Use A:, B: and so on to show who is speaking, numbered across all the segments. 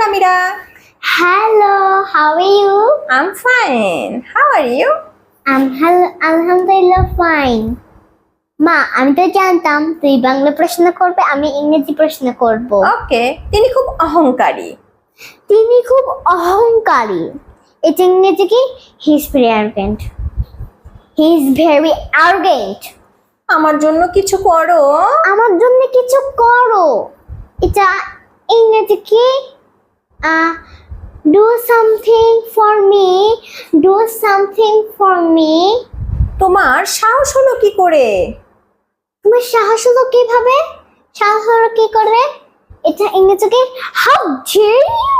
A: Namira.
B: Hello, how are you?
A: I'm fine. How are you?
B: I'm hel- আলহামদুলিল্লাহ fine মা আমি তো জানতাম তুই বাংলা প্রশ্ন করবে আমি ইংরেজি প্রশ্ন করব।
A: ওকে তিনি খুব অহংকারী।
B: তিনি খুব অহংকারী। এটা ইংরেজি কি? He is very arrogant he is very arrogant
A: আমার জন্য কিছু করো।
B: আমার জন্য কিছু করো। এটা ইংরেজি কি? Do something for me do something for me
A: তোমার সাহস হলো কি করে?
B: তোমার সাহস হলো কীভাবে? সাহস হলো কি করে? এটা ইংরেজি কি? How dare you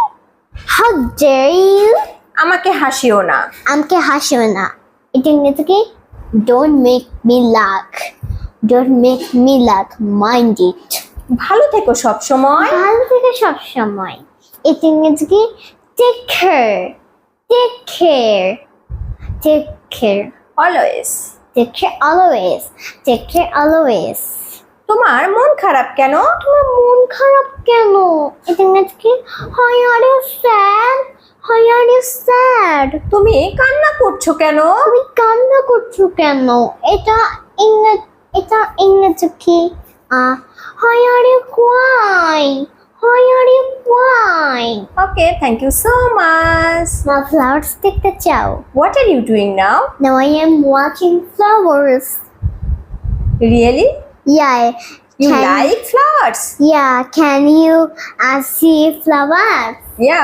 B: how dare you
A: আমাকে হাসিও না।
B: আমাকে হাসিও না। এটা ইংরেজি কি? Don't make me laugh don't make me laugh mind it
A: ভালো থেকো সব সময়
B: ভালো থেকে সব সময় এটা ইংরেজি take care take care take care
A: always
B: take care always take care always
A: তোমার মন খারাপ কেন?
B: তোমার মন খারাপ কেন? এটা ইংরেজি কি hi are you sad hi are you sad
A: তুমি কান্না করছ কেন?
B: তুমি কান্না করছ কেন? এটা ইংরেজি এটা ইংরেজি কি hi are you crying Hi are you crying
A: okay thank you so much
B: মা ফ্লাওয়ার্স দেখতে চাও
A: what are you doing now
B: Now I am watching flowers.
A: Really
B: Yeah.
A: You
B: can-
A: like flowers
B: Yeah, can you uh, see flowers?
A: Yeah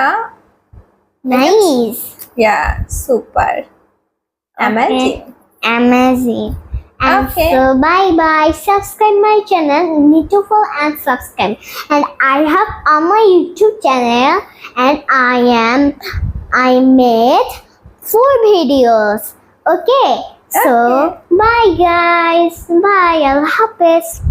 B: Nice.
A: Yeah super amazing
B: Amazing. And
A: Okay.
B: so bye bye. Subscribe my channel. Need to follow and subscribe. And I have on my YouTube channel and I am I made four videos. Okay.
A: okay.
B: So bye guys. Bye. I'll Hafiz.